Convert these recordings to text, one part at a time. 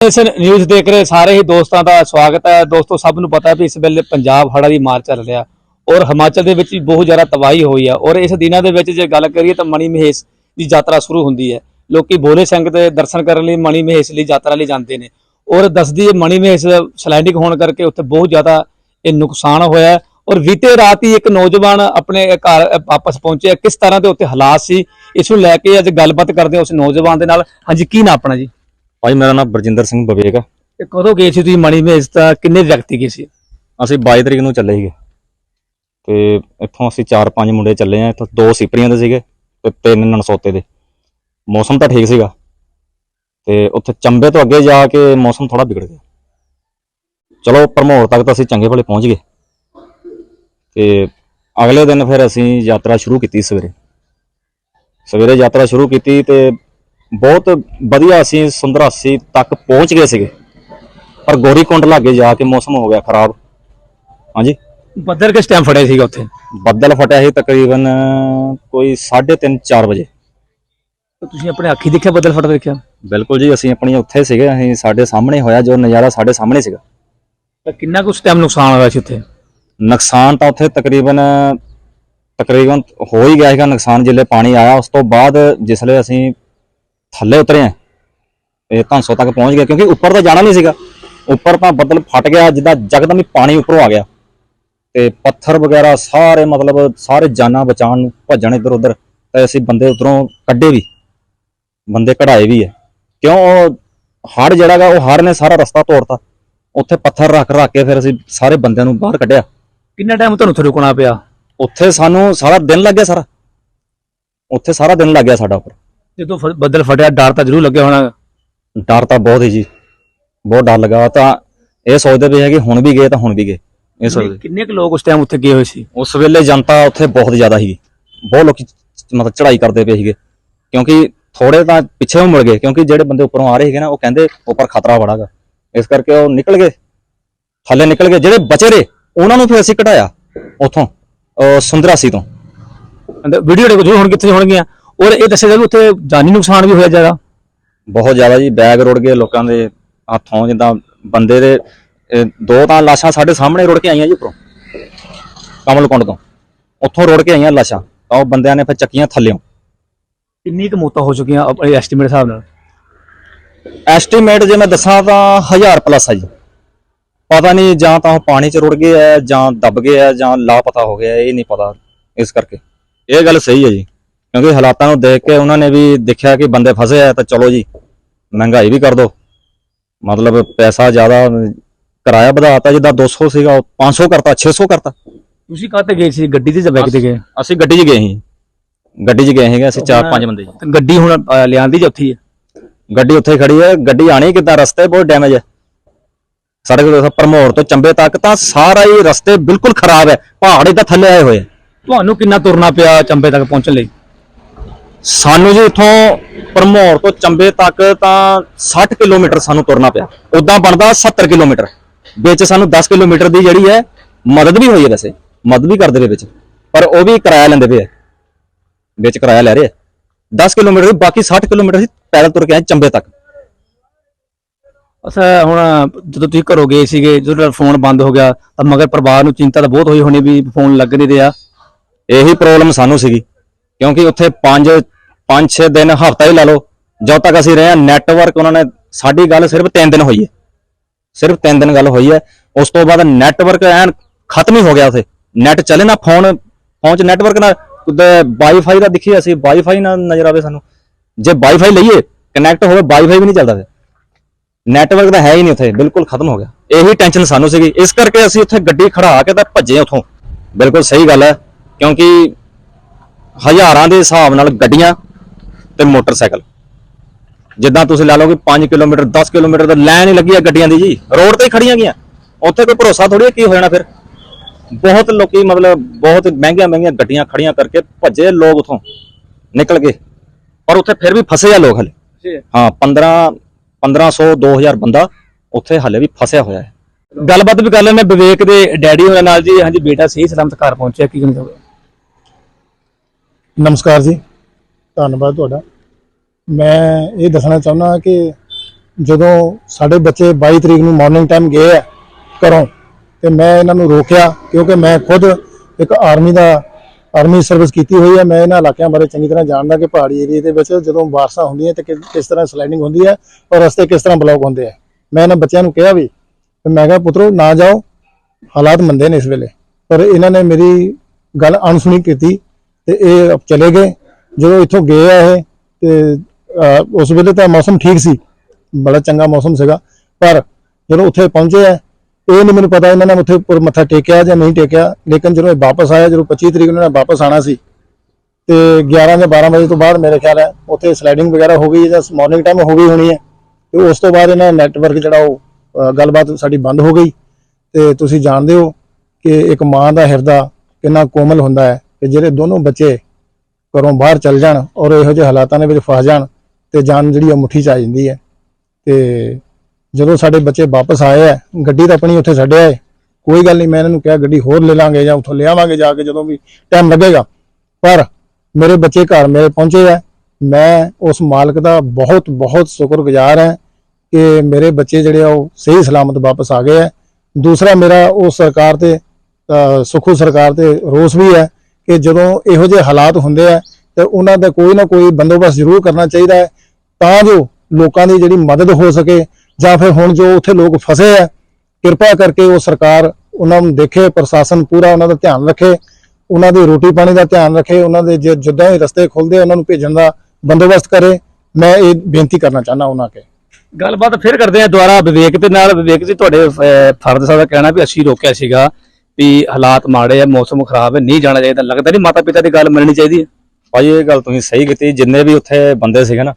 ਇਸ ਨਿਊਜ਼ ਦੇਖ ਰਹੇ ਸਾਰੇ ਹੀ ਦੋਸਤਾਂ ਦਾ ਸਵਾਗਤ ਹੈ। ਦੋਸਤੋ, ਸਭ ਨੂੰ ਪਤਾ ਹੈ ਵੀ ਇਸ ਵੇਲੇ ਪੰਜਾਬ ਹੜਾ ਦੀ ਮਾਰ ਚੱਲ ਰਿਹਾ ਔਰ ਹਿਮਾਚਲ ਦੇ ਵਿੱਚ ਬਹੁਤ ਜ਼ਿਆਦਾ ਤਬਾਹੀ ਹੋਈ ਹੈ ਔਰ ਇਸ ਦਿਨਾਂ ਦੇ ਵਿੱਚ ਜੇ ਗੱਲ ਕਰੀਏ ਤਾਂ ਮਣੀ ਮਹੇਸ਼ ਦੀ ਯਾਤਰਾ ਸ਼ੁਰੂ ਹੁੰਦੀ ਹੈ। ਲੋਕੀ ਭੋਲੇ ਸਿੰਘ ਦੇ ਦਰਸ਼ਨ ਕਰਨ ਲਈ ਮਣੀ ਮਹੇਸ਼ ਲਈ ਯਾਤਰਾ ਲਈ ਜਾਂਦੇ ਨੇ ਔਰ ਦੱਸਦੀ ਹੈ ਮਣੀ ਮਹੇਸ਼ ਸਲੈਂਡਿੰਗ ਹੋਣ ਕਰਕੇ ਉੱਥੇ ਬਹੁਤ ਜ਼ਿਆਦਾ ਇਹ ਨੁਕਸਾਨ ਹੋਇਆ ਔਰ ਬੀਤੇ ਰਾਤ ਹੀ ਇੱਕ ਨੌਜਵਾਨ ਆਪਣੇ ਘਰ ਵਾਪਸ ਪਹੁੰਚਿਆ। ਕਿਸ ਤਰ੍ਹਾਂ ਦੇ ਉੱਥੇ ਹਾਲਾਤ ਸੀ? ਇਸ ਨੂੰ ਲੈ ਕੇ ਅੱਜ ਗੱਲਬਾਤ ਕਰਦੇ ਹਾਂ ਉਸ ਨੌਜਵਾਨ ਦੇ ਨਾਲ। ਹਾਂਜੀ, ਕੀ ਨਾ ਆਪਣਾ ਜੀ? ਭਾਈ ਮੇਰਾ ਨਾਮ ਬਰਜਿੰਦਰ ਸਿੰਘ ਬਵੇਕ ਆ। ਤੇ ਕਦੋਂ ਗਏ ਸੀ ਤੁਸੀਂ ਮਣੀ ਮਹੇਸ਼ ਤਾਂ? ਕਿੰਨੇ ਵਿਅਕਤੀ ਗਏ ਸੀ? ਅਸੀਂ 22 ਤਰੀਕ ਨੂੰ ਚੱਲੇ ਸੀਗੇ। ਤੇ ਇੱਥੋਂ ਅਸੀਂ 4-5 ਮੁੰਡੇ ਚੱਲੇ ਆ। ਇੱਥੋਂ ਦੋ ਸਿਪਰੀਆਂ ਦੇ ਸੀਗੇ ਤੇ ਤਿੰਨ ਨਨਸੋਤੇ ਦੇ। ਮੌਸਮ ਤਾਂ ਠੀਕ ਸੀਗਾ। ਤੇ ਉੱਥੇ ਚੰਬੇ ਤੋਂ ਅੱਗੇ ਜਾ ਕੇ ਮੌਸਮ ਥੋੜਾ ਵਿਗੜ ਗਿਆ। ਚਲੋ ਭਰਮੌਰ ਤੱਕ ਤਾਂ ਅਸੀਂ ਚੰਗੇ ਭਲੇ ਪਹੁੰਚ ਗਏ। ਤੇ ਅਗਲੇ ਦਿਨ ਫਿਰ ਅਸੀਂ ਯਾਤਰਾ ਸ਼ੁਰੂ ਕੀਤੀ ਸਵੇਰੇ। ਸਵੇਰੇ ਯਾਤਰਾ ਸ਼ੁਰੂ ਕੀਤੀ ਤੇ ਬਹੁਤ ਵਧੀਆ ਅਸੀਂ ਸੁੰਦਰਾਸੀ ਤੱਕ ਪਹੁੰਚ ਗਏ ਸੀਗੇ। ਪਰ ਗੋਰੀ ਕੁੰਡ ਲਾਗੇ ਜਾ ਕੇ ਮੌਸਮ ਹੋ ਗਿਆ ਖਰਾਬ। ਹਾਂਜੀ? ਬੱਦਲ ਕਿਸ ਟਾਈਮ ਫੜਿਆ ਸੀਗਾ ਉੱਥੇ? ਬੱਦਲ ਫਟਿਆ ਸੀ ਤਕਰੀਬਨ ਕੋਈ 3:30 4 ਵਜੇ। ਤੁਸੀਂ ਆਪਣੇ ਅੱਖੀ ਦੇਖਿਆ ਬੱਦਲ ਫਟਦਾ ਦੇਖਿਆ? ਬਿਲਕੁਲ ਜੀ ਅਸੀਂ ਆਪਣੀ ਉੱਥੇ ਸੀਗੇ ਅਸੀਂ ਸਾਡੇ ਸਾਹਮਣੇ ਹੋਇਆ ਜੋ ਨਜ਼ਾਰਾ ਸਾਡੇ ਸਾਹਮਣੇ ਸੀਗਾ। ਤਾਂ ਕਿੰਨਾ ਕੁ ਉਸ ਟਾਈਮ ਨੁਕਸਾਨ ਹੋਇਆ ਸੀ ਉੱਥੇ? ਨੁਕਸਾਨ ਤਾਂ ਉੱਥੇ ਤਕਰੀਬਨ ਤਕਰੀਬਨ ਹੋ ਹੀ ਗਿਆ ਸੀਗਾ ਨੁਕਸਾਨ ਜਿੱਲੇ ਪਾਣੀ ਆਇਆ ਉਸ ਤੋਂ ਬਾਅਦ ਜਿਸਲੇ ਅਸੀਂ ਥੱਲੇ ਉਤਰੇ ਆ। ਇਹ 500 ਤੱਕ ਪਹੁੰਚ ਗਏ ਕਿਉਂਕਿ ਉੱਪਰ ਤਾਂ ਜਾਣਾ ਨਹੀਂ ਸੀਗਾ। ਉੱਪਰ ਤਾਂ ਬੱਦਲ ਫਟ ਗਿਆ ਜਿੱਦਾਂ ਜਗਦਮ ਹੀ ਪਾਣੀ ਉੱਪਰੋਂ ਆ ਗਿਆ। ਤੇ ਪੱਥਰ ਵਗੈਰਾ ਸਾਰੇ ਮਤਲਬ ਸਾਰੇ ਜਾਨਾਂ ਬਚਾਉਣ ਨੂੰ ਭੱਜਣ ਇੱਧਰ ਉੱਧਰ ਤੇ ਅਸੀਂ ਬੰਦੇ ਉਧਰੋਂ ਕੱਢੇ ਵੀ। ਬੰਦੇ ਕਢਾਏ ਵੀ ਹੈ ਕਿਉਂ ਉਹ ਹੜ ਜਿਹੜਾ ਗਾ ਉਹ ਹੜ ਨੇ ਸਾਰਾ ਰਸਤਾ ਤੋੜਤਾ। ਉੱਥੇ ਪੱਥਰ ਰੱਖ ਰੱਖ ਕੇ ਫਿਰ ਅਸੀਂ ਸਾਰੇ ਬੰਦਿਆਂ ਨੂੰ ਬਾਹਰ ਕੱਢਿਆ। ਕਿੰਨਾ ਟਾਈਮ ਤੁਹਾਨੂੰ ਉੱਥੇ ਰੁਕਣਾ ਪਿਆ? ਉੱਥੇ ਸਾਨੂੰ ਸਾਰਾ ਦਿਨ ਲੱਗ ਗਿਆ ਸਾਰਾ। ਉੱਥੇ ਸਾਰਾ ਦਿਨ ਲੱਗ ਗਿਆ ਸਾਡਾ ਉੱਪਰ। ਜਦੋਂ ਫ- ਬੱਦਲ ਫਟਿਆ ਡਰ ਤਾਂ ਜ਼ਰੂਰ ਲੱਗਿਆ ਹੋਣਾ। ਡਰ ਤਾਂ ਬਹੁਤ ਹੈ ਜੀ। ਬਹੁਤ ਡਰ ਲੱਗਾ ਤਾਂ ਇਹ ਸੋਚਦੇ ਪਏ ਹੈ ਕਿ ਹੁਣ ਵੀ ਗਏ ਤਾਂ ਹੁਣ ਵੀ ਗਏ। ਇਹ ਸੋਚਦੇ। ਕਿੰਨੇ ਕੁ ਲੋਕ ਉਸ ਟਾਈਮ ਉੱਥੇ ਗਏ ਹੋਏ ਸੀ? ਉਸ ਵੇਲੇ ਜਨਤਾ ਉੱਥੇ ਬਹੁਤ ਜ਼ਿਆਦਾ ਸੀਗੀ। ਬਹੁਤ ਲੋਕੀ ਚ- ਮਤਲਬ ਚੜ੍ਹਾਈ ਕਰਦੇ ਪਏ ਸੀਗੇ। ਕਿਉਂਕਿ ਥੋੜੇ ਤਾਂ ਪਿੱਛੇ ਮੁੜ ਗਏ ਕਿਉਂਕਿ ਜਿਹੜੇ ਬੰਦੇ ਉੱਪਰੋਂ ਆ ਰਹੇ ਸੀਗੇ ਨਾ ਉਹ ਕਹਿੰਦੇ ਉੱਪਰ ਖਤਰਾ ਬੜਾਗਾ ਇਸ ਕਰਕੇ ਉਹ ਨਿਕਲ ਗਏ। ਥੱਲੇ ਨਿਕਲ ਗਏ। ਜਿਹੜੇ ਬਚੇ ਰਹੇ ਉਹਨਾਂ ਨੂੰ ਫਿਰ ਅਸੀਂ ਕਢਾਇਆ ਉੱਥੋਂ ਅਹ ਸੁੰਦਰਾਸੀ ਤੋਂ। ਵੀਡੀਓ ਦੇ ਜ਼ਰੂਰ ਹੁਣ ਕਿੱਥੇ ਹੋਣਗੀਆਂ। ਔਰ ਇਹ ਦੱਸਿਆ ਜਾ ਵੀ ਉੱਥੇ ਜਾਨੀ ਨੁਕਸਾਨ ਵੀ ਹੋਇਆ ਜ਼ਿਆਦਾ। ਬਹੁਤ ਜ਼ਿਆਦਾ ਜੀ ਬੈਗ ਰੁੜ ਗਏ ਲੋਕਾਂ ਦੇ ਹੱਥੋਂ ਜਿੱਦਾਂ ਬੰਦੇ ਦੇ ਇਹ ਦੋ ਤਾਂ ਲਾਸ਼ਾਂ ਸਾਡੇ ਸਾਹਮਣੇ ਰੁੜ ਕੇ ਆਈਆਂ ਜੀ ਉੱਪਰੋਂ ਕਮਲਕੁੰਡ ਤੋਂ। ਉੱਥੋਂ ਰੁੜ ਕੇ ਆਈਆਂ ਲਾਸ਼ਾਂ ਤਾਂ ਉਹ ਬੰਦਿਆਂ ਨੇ ਫਿਰ ਚੱਕੀਆਂ ਥੱਲਿਓਂ। ਕਿੰਨੀ ਕੁ ਮੌਤਾਂ ਹੋ ਚੁੱਕੀਆਂ ਆਪਣੇ ਐਸਟੀਮੇਟ ਹਿਸਾਬ ਨਾਲ? ਐਸਟੀਮੇਟ ਜੇ ਮੈਂ ਦੱਸਾਂ ਤਾਂ 1000 ਪਲੱਸ ਆ ਜੀ। ਪਤਾ ਨਹੀਂ ਜਾਂ ਤਾਂ ਉਹ ਪਾਣੀ 'ਚ ਰੁੜ ਗਏ ਆ ਜਾਂ ਦਬ ਗਏ ਆ ਜਾਂ ਲਾਪਤਾ ਹੋ ਗਏ ਆ ਇਹ ਨਹੀਂ ਪਤਾ ਇਸ ਕਰਕੇ। ਇਹ ਗੱਲ ਸਹੀ ਹੈ ਜੀ। ਕਿਉਂਕਿ ਹਾਲਾਤਾਂ ਨੂੰ ਦੇਖ ਕੇ ਉਹਨਾਂ ਨੇ ਵੀ ਦੇਖਿਆ ਕਿ ਬੰਦੇ ਫਸੇ ਆ ਤਾਂ ਚਲੋ ਜੀ ਮਹਿੰਗਾਈ ਵੀ ਕਰ ਦੋ। ਮਤਲਬ ਪੈਸਾ ਜ਼ਿਆਦਾ ਕਿਰਾਇਆ ਵਧਾਤਾ ਜਿੱਦਾਂ 200 ਸੀਗਾ ਉਹ 500 ਕਰਤਾ 600 ਕਰਤਾ। ਤੁਸੀਂ ਕਾਹਤੇ ਗਏ ਸੀ? ਗੱਡੀ ਤੇ ਜਾਂ ਤੇ ਗਏ? ਅਸੀਂ ਗੱਡੀ 'ਚ ਗਏ ਸੀ। ਗੱਡੀ 'ਚ ਗਏ ਸੀਗੇ ਅਸੀਂ ਚਾਰ ਪੰਜ ਬੰਦੇ। ਜੀ ਤੇ ਗੱਡੀ ਹੁਣ ਅ, ਲਿਆਂਦੀ ਜਾਂ ਉੱਥੇ ਹੀ ਹੈ ਗੱਡੀ ਉੱਥੇ ਖੜੀ ਹੈ ਗੱਡੀ ਆਣੀ ਕਿੱਦਾਂ ਰਸਤੇ ਬਹੁਤ ਡੈਮੇਜ ਹੈ ਸਾਡੇ ਕੋਲ ਪਰਮੋਰ ਤੋਂ ਚੰਬੇ ਤੱਕ ਤਾਂ ਸਾਰਾ ਹੀ ਰਸਤੇ ਬਿਲਕੁਲ ਖਰਾਬ ਹੈ ਪਹਾੜ ਇਦਾਂ ਥੱਲੇ ਆਏ ਹੋਏ। ਤੁਹਾਨੂੰ ਕਿੰਨਾ ਤੁਰਨਾ ਪਿਆ ਚੰਬੇ ਤੱਕ ਪਹੁੰਚਣ ਲਈ? ਸਾਨੂੰ ਜੀ ਇੱਥੋਂ ਪਰਮੋਰ ਤੋਂ ਚੰਬੇ ਤੱਕ ਤਾਂ 60 ਕਿਲੋਮੀਟਰ ਸਾਨੂੰ ਤੁਰਨਾ ਪਿਆ। ਉਦਾਂ ਬਣਦਾ 70 ਕਿਲੋਮੀਟਰ। ਵਿੱਚ ਸਾਨੂੰ 10 ਕਿਲੋਮੀਟਰ ਦੀ ਜਿਹੜੀ ਹੈ ਮਦਦ ਵੀ ਹੋਈ ਹੈ ਵੈਸੇ। ਮਦਦ ਵੀ ਕਰਦੇ ਪਏ ਵਿੱਚ। ਪਰ ਉਹ ਵੀ ਕਿਰਾਇਆ ਲੈਂਦੇ ਪਏ ਵਿੱਚ ਕਿਰਾਇਆ ਲੈ ਰਹੇ ਆ। 10 ਕਿਲੋਮੀਟਰ ਬਾਕੀ 60 ਕਿਲੋਮੀਟਰ ਅਸੀਂ ਪੈਦਲ ਤੁਰ ਕੇ ਆਏ ਚੰਬੇ ਤੱਕ। ਅੱਛਾ ਹੁਣ ਜਦੋਂ ਤੁਸੀਂ ਘਰੋਂ ਗਏ ਸੀਗੇ ਜਦੋਂ ਫੋਨ ਬੰਦ ਹੋ ਗਿਆ ਤਾਂ ਮਗਰ ਪਰਿਵਾਰ ਨੂੰ ਚਿੰਤਾ ਤਾਂ ਬਹੁਤ ਹੋਈ ਹੋਣੀ ਵੀ ਫੋਨ ਲੱਗ ਨਹੀਂ ਰਿਹਾ ਇਹੀ ਪ੍ਰੋਬਲਮ ਸਾਨੂੰ ਸੀਗੀ। ਕਿਉਂਕਿ ਉੱਥੇ 5 5-6 ਦਿਨ ਹਫਤਾ ਹੀ ਲਾ ਲਓ। ਜਦ ਤੱਕ ਅਸੀਂ ਰਹੇ ਨੈਟਵਰਕ ਉਹਨਾਂ ਨੇ, ਸਾਡੀ ਗੱਲ ਸਿਰਫ 3 ਦਿਨ ਹੋਈ ਹੈ। ਸਿਰਫ 3 ਦਿਨ ਗੱਲ ਹੋਈ ਹੈ। ਉਸ ਤੋਂ ਬਾਅਦ ਨੈਟਵਰਕ ਐਨ ਖਤਮ ਹੀ ਹੋ ਗਿਆ ਉੱਥੇ। ਨੈਟ ਚੱਲੇ ਨਾ ਫੋਨ ਫੋਨ 'ਚ ਨੈਟਵਰਕ ਨਾ ਵਾਈਫਾਈ ਦਾ ਦਿਖੀ ਅਸੀਂ ਵਾਈਫਾਈ ਨਾਲ ਨਜ਼ਰ ਆਵੇ ਸਾਨੂੰ। ਜੇ ਵਾਈਫਾਈ ਲਈਏ ਕਨੈਕਟ ਹੋਵੇ ਵਾਈਫਾਈ ਵੀ ਨਹੀਂ ਚੱਲਦਾ ਫਿਰ। ਨੈਟਵਰਕ ਤਾਂ ਹੈ ਹੀ ਨਹੀਂ ਉੱਥੇ, ਬਿਲਕੁਲ ਖਤਮ ਹੋ ਗਿਆ। ਇਹੀ ਟੈਨਸ਼ਨ ਸਾਨੂੰ ਸੀਗੀ। ਇਸ ਕਰਕੇ ਅਸੀਂ ਉੱਥੇ ਗੱਡੀ ਖੜਾ ਕੇ ਤਾਂ ਭੱਜੇ ਉੱਥੋਂ। ਬਿਲਕੁਲ ਸਹੀ ਗੱਲ ਹੈ, ਕਿਉਂਕਿ ਹਜ਼ਾਰਾਂ ਦੇ ਹਿਸਾਬ ਨਾਲ ਗੱਡੀਆਂ ਤੇ ਮੋਟਰਸਾਈਕਲ। ਜਿੱਦਾਂ ਤੁਸੀਂ ਲਾ ਲਓ ਕਿ 5 ਕਿਲੋਮੀਟਰ 10 ਕਿਲੋਮੀਟਰ ਦਾ ਲਾਈਨ ਹੀ ਲੱਗੀ ਆ ਗੱਡੀਆਂ ਦੀ ਜੀ। ਰੋਡ ਤੇ ਹੀ ਖੜੀਆਂ ਗਈਆਂ। ਉੱਥੇ ਕੋਈ ਭਰੋਸਾ ਥੋੜੀ ਹੈ ਕੀ ਹੋ ਜਾਣਾ ਫਿਰ? ਬਹੁਤ ਲੋਕੀ ਮਤਲਬ ਬਹੁਤ ਮਹਿੰਗੀਆਂ ਮਹਿੰਗੀਆਂ ਗੱਡੀਆਂ ਖੜੀਆਂ ਕਰਕੇ ਭੱਜੇ ਲੋਕ ਉਥੋਂ ਨਿਕਲ ਗਏ। ਪਰ ਉੱਥੇ ਫਿਰ ਵੀ ਫਸੇ ਆ ਲੋਕ ਹਲੇ। ਹਾਂ 15 1500 2000 ਬੰਦਾ ਉੱਥੇ ਹਲੇ ਵੀ ਫਸਿਆ ਹੋਇਆ ਹੈ। ਗੱਲਬਾਤ ਵੀ ਕਰ ਲੈਣੇ ਵਿਵੇਕ ਦੇ ਡੈਡੀ ਹੋਣਾ ਨਾਲ ਜੀ। ਹਾਂਜੀ ਬੇਟਾ ਸਹੀ ਸਲਾਮਤ ਘਰ ਪਹੁੰਚਿਆ। ਕੀ ਚਾਹੋਗੇ? ਨਮਸਕਾਰ ਜੀ। ਧੰਨਵਾਦ ਤੁਹਾਡਾ। ਮੈਂ ਇਹ ਦੱਸਣਾ ਚਾਹੁੰਦਾ ਕਿ ਜਦੋਂ ਸਾਡੇ ਬੱਚੇ 22 ਤਰੀਕ ਨੂੰ ਮਾਰਨਿੰਗ ਟਾਈਮ ਗਏ ਆ ਘਰੋਂ, ਤੇ ਮੈਂ ਇਹਨਾਂ ਨੂੰ ਰੋਕਿਆ ਕਿਉਂਕਿ ਮੈਂ ਖੁਦ ਇੱਕ ਆਰਮੀ ਦਾ ਆਰਮੀ ਸਰਵਿਸ ਕੀਤੀ ਹੋਈ ਹੈ ਮੈਂ ਇਹਨਾਂ ਇਲਾਕਿਆਂ ਬਾਰੇ ਚੰਗੀ ਤਰ੍ਹਾਂ ਜਾਣਦਾ ਕਿ ਪਹਾੜੀ ਏਰੀਏ ਦੇ ਵਿੱਚ ਜਦੋਂ ਬਾਰਸ਼ਾਂ ਹੁੰਦੀਆਂ ਤੇ ਕਿ- ਕਿਸ ਤਰ੍ਹਾਂ ਸਲਾਈਡਿੰਗ ਹੁੰਦੀ ਹੈ ਔਰ ਰਸਤੇ ਕਿਸ ਤਰ੍ਹਾਂ ਬਲੌਕ ਹੁੰਦੇ ਆ। ਮੈਂ ਇਹਨਾਂ ਬੱਚਿਆਂ ਨੂੰ ਕਿਹਾ ਵੀ, ਤੇ ਮੈਂ ਕਿਹਾ, ਪੁੱਤਰੋ, ਨਾ ਜਾਓ। ਹਾਲਾਤ ਮੰਦੇ ਨੇ ਇਸ ਵੇਲੇ। ਪਰ ਇਹਨਾਂ ਨੇ ਮੇਰੀ ਗੱਲ ਅਣਸੁਣੀ ਕੀਤੀ। ਤੇ ਇਹ ਚਲੇ ਗਏ। ਜਦੋਂ ਇੱਥੋਂ ਗਏ ਆ ਇਹ, ਤੇ ਉਸ ਵੇਲੇ ਤਾਂ ਮੌਸਮ ਠੀਕ ਸੀ। ਬੜਾ ਚੰਗਾ ਮੌਸਮ ਸੀਗਾ। ਪਰ ਜਦੋਂ ਉੱਥੇ ਪਹੁੰਚੇ ਆ, ਇਹ ਨਹੀਂ ਮੈਨੂੰ ਪਤਾ ਇਹਨਾਂ ਨੇ ਉੱਥੇ ਉੱਪਰ ਮੱਥਾ ਟੇਕਿਆ ਜਾਂ ਨਹੀਂ ਟੇਕਿਆ। ਲੇਕਿਨ ਜਦੋਂ ਇਹ ਵਾਪਸ ਆਇਆ, ਜਦੋਂ 25 ਤਰੀਕ ਨੂੰ ਇਹਨਾਂ ਵਾਪਸ ਆਣਾ ਸੀ, ਤੇ 11 ਜਾਂ 12 ਵਜੇ ਤੋਂ ਬਾਅਦ ਮੇਰੇ ਖਿਆਲ ਹੈ ਉੱਥੇ ਸਲਾਈਡਿੰਗ ਵਗੈਰਾ ਹੋ ਗਈ ਜਾਂ ਮਾਰਨਿੰਗ ਟਾਈਮ ਹੋ ਗਈ ਹੋਣੀ ਹੈ। ਤੇ ਉਸ ਤੋਂ ਬਾਅਦ ਇਹਨਾਂ ਨੈਟਵਰਕ ਜਿਹੜਾ ਉਹ ਗੱਲਬਾਤ ਸਾਡੀ ਬੰਦ ਹੋ ਗਈ। ਤੇ ਤੁਸੀਂ ਜਾਣਦੇ ਹੋ ਕਿ ਇੱਕ ਮਾਂ ਦਾ ਹਿਰਦਾ ਕਿੰਨਾ ਕੋਮਲ ਹੁੰਦਾ ਹੈ। ਕਿ ਜਿਹੜੇ ਦੋਨੋਂ ਬੱਚੇ ਘਰੋਂ ਬਾਹਰ ਚੱਲ ਜਾਣ ਔਰ ਇਹੋ ਜਿਹੇ ਹਾਲਾਤਾਂ ਦੇ ਵਿੱਚ ਫਸ ਜਾਣ ਤੇ ਜਾਨ ਜਿਹੜੀ ਆ ਮੁੱਠੀ 'ਚ ਆ ਜਾਂਦੀ ਹੈ। ਤੇ ਜਦੋਂ ਸਾਡੇ ਬੱਚੇ ਵਾਪਸ ਆਏ ਆ ਗੱਡੀ ਤਾਂ ਆਪਣੀ ਉੱਥੇ ਛੱਡਿਆ ਹੈ ਕੋਈ ਗੱਲ ਨਹੀਂ ਮੈਂ ਇਹਨਾਂ ਨੂੰ ਕਿਹਾ ਗੱਡੀ ਹੋਰ ਲੈ ਲਾਂਗੇ ਜਾਂ ਉੱਥੋਂ ਲਿਆਵਾਂਗੇ ਜਾ ਕੇ ਜਦੋਂ ਵੀ ਟਾਈਮ ਲੱਗੇਗਾ। ਪਰ ਮੇਰੇ ਬੱਚੇ ਘਰ ਮੇਰੇ ਪਹੁੰਚੇ ਆ। ਮੈਂ ਉਸ ਮਾਲਕ ਦਾ ਬਹੁਤ ਬਹੁਤ ਸ਼ੁਕਰਗੁਜ਼ਾਰ ਹਾਂ ਕਿ ਮੇਰੇ ਬੱਚੇ ਜਿਹੜੇ ਆ ਉਹ ਸਹੀ ਸਲਾਮਤ ਵਾਪਸ ਆ ਗਏ ਆ। ਦੂਸਰਾ ਮੇਰਾ ਉਹ ਸਰਕਾਰ ਤੇ ਅਹ, ਸੁਖੂ ਸਰਕਾਰ ਤੇ ਰੋਸ ਵੀ ਹੈ ਕਿ ਜਦੋਂ ਇਹੋ ਜਿਹੇ ਹਾਲਾਤ ਹੁੰਦੇ ਆ ਤੇ ਉਹਨਾਂ ਦਾ ਕੋਈ ਨਾ ਕੋਈ ਬੰਦੋਬਸਤ ਜ਼ਰੂਰ ਕਰਨਾ ਚਾਹੀਦਾ ਹੈ ਤਾਂ ਜੋ ਲੋਕਾਂ ਦੀ ਜਿਹੜੀ ਮਦਦ ਹੋ ਸਕੇ ਜਾਂ ਫਿਰ ਹੁਣ ਜੋ ਉੱਥੇ ਲੋਕ ਫਸੇ ਆ, ਕਿਰਪਾ ਕਰਕੇ ਉਹ ਸਰਕਾਰ ਉਹਨਾਂ ਨੂੰ ਦੇਖੇ, ਪ੍ਰਸ਼ਾਸਨ ਪੂਰਾ ਉਹਨਾਂ ਦਾ ਧਿਆਨ ਰੱਖੇ, ਉਹਨਾਂ ਦੀ ਰੋਟੀ ਪਾਣੀ ਦਾ ਧਿਆਨ ਰੱਖੇ, ਉਹਨਾਂ ਦੇ ਜਿੱਦਾਂ ਹੀ ਰਸਤੇ ਖੁੱਲਦੇ ਉਹਨਾਂ ਨੂੰ ਭੇਜਣ ਦਾ ਬੰਦੋਬਸਤ ਕਰੇ। ਮੈਂ ਇਹ ਬੇਨਤੀ ਕਰਨਾ ਚਾਹੁੰਦਾ ਉਹਨਾਂ ਕੇ ਗੱਲਬਾਤ ਫਿਰ ਕਰਦੇ ਆ ਦੁਆਰਾ ਵਿਵੇਕ ਦੇ ਨਾਲ। ਵਿਵੇਕ ਜੀ, ਤੁਹਾਡੇ ਫਰਦ ਸਾਹਿਬ ਦਾ ਕਹਿਣਾ ਵੀ ਅਸੀਂ ਰੋਕਿਆ ਸੀਗਾ। ਵੀ ਹਾਲਾਤ ਮਾੜੇ ਆ, ਮੌਸਮ ਖਰਾਬ ਹੈ, ਨਹੀਂ ਜਾਣਾ ਚਾਹੀਦਾ। ਲੱਗਦਾ ਨਹੀਂ ਮਾਤਾ ਪਿਤਾ ਦੀ ਗੱਲ ਮੰਨਣੀ ਚਾਹੀਦੀ ਹੈ। ਭਾਈ, ਇਹ ਗੱਲ ਤੁਸੀਂ ਸਹੀ ਕੀਤੀ। ਜਿੰਨੇ ਵੀ ਉੱਥੇ ਬੰਦੇ ਸੀਗੇ ਨਾ,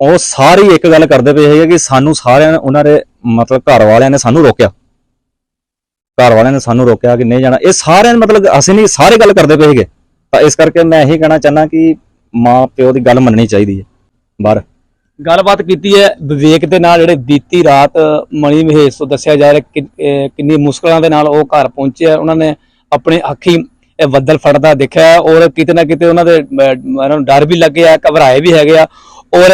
ਉਹ ਸਾਰੇ ਇੱਕ ਗੱਲ ਕਰਦੇ ਪਏ ਹੈਗੇ ਕਿ ਸਾਨੂੰ ਸਾਰਿਆਂ ਨੇ, ਉਹਨਾਂ ਦੇ ਮਤਲਬ ਘਰ ਵਾਲਿਆਂ ਨੇ ਸਾਨੂੰ ਰੋਕਿਆ। ਘਰ ਵਾਲਿਆਂ ਨੇ ਸਾਨੂੰ ਰੋਕਿਆ ਕਿ ਨਹੀਂ ਜਾਣਾ। ਇਹ ਸਾਰਿਆਂ ਨੇ ਮਤਲਬ ਅਸੀਂ ਨਹੀਂ, ਸਾਰੇ ਗੱਲ ਕਰਦੇ ਪਏ ਹੈਗੇ ਤਾਂ ਇਸ ਕਰਕੇ ਮੈਂ ਇਹੀ ਕਹਿਣਾ ਚਾਹੁੰਦਾ ਕਿ ਮਾਂ ਪਿਓ ਦੀ ਗੱਲ ਮੰਨਣੀ ਚਾਹੀਦੀ ਹੈ। ਬਾਹਰ। ਗੱਲਬਾਤ ਕੀਤੀ ਹੈ ਵਿਵੇਕ ਦੇ ਨਾਲ, ਜਿਹੜੇ ਬੀਤੀ ਰਾਤ ਮਣੀ ਮਹੇਸ਼ ਤੋਂ ਦੱਸਿਆ ਜਾ ਰਿਹਾ ਕਿ ਕਿੰਨੀ ਮੁਸ਼ਕਲਾਂ ਦੇ ਨਾਲ ਉਹ ਘਰ ਪਹੁੰਚੇ ਆ। ਉਹਨਾਂ ਨੇ ਆਪਣੇ ਅੱਖੀ ਇਹ ਬੱਦਲ ਫੜਦਾ ਦੇਖਿਆ ਔਰ ਕਿਤੇ ਨਾ ਕਿਤੇ ਉਹਨਾਂ ਦੇ ਉਹਨਾਂ ਨੂੰ ਡਰ ਵੀ ਲੱਗਿਆ ਘਬਰਾਏ ਵੀ ਹੈਗੇ ਆ। ਔਰ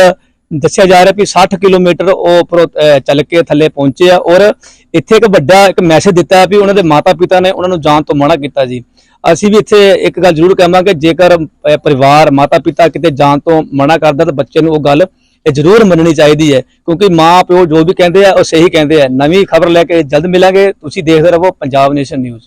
ਦੱਸਿਆ ਜਾ ਰਿਹਾ ਵੀ 60 ਕਿਲੋਮੀਟਰ ਉਹ ਉੱਪਰੋਂ ਚੱਲ ਕੇ ਥੱਲੇ ਪਹੁੰਚੇ ਆ ਔਰ ਇੱਥੇ ਇੱਕ ਵੱਡਾ ਇੱਕ ਮੈਸੇਜ ਦਿੱਤਾ ਵੀ ਉਹਨਾਂ ਦੇ ਮਾਤਾ ਪਿਤਾ ਨੇ ਉਹਨਾਂ ਨੂੰ ਜਾਣ ਤੋਂ ਮਨਾ ਕੀਤਾ ਜੀ। ਅਸੀਂ ਵੀ ਇੱਥੇ ਇੱਕ ਗੱਲ ਜ਼ਰੂਰ ਕਹਾਂਗੇ, ਜੇਕਰ ਪਰਿਵਾਰ ਮਾਤਾ ਪਿਤਾ ਕਿਤੇ ਜਾਣ ਤੋਂ ਮਨਾ ਕਰਦਾ ਤਾਂ ਬੱਚੇ ਨੂੰ ਉਹ ਗੱਲ ਇਹ ਜ਼ਰੂਰ ਮੰਨਣੀ ਚਾਹੀਦੀ ਹੈ, ਕਿਉਂਕਿ ਮਾਂ ਪਿਓ ਜੋ ਵੀ ਕਹਿੰਦੇ ਆ, ਉਹ ਸਹੀ ਕਹਿੰਦੇ ਆ। ਨਵੀਂ ਖਬਰ ਲੈ ਕੇ ਜਲਦ ਮਿਲਾਂਗੇ। ਤੁਸੀਂ ਦੇਖਦੇ ਰਹੋ ਪੰਜਾਬ ਨੇਸ਼ਨ ਨਿਊਜ਼।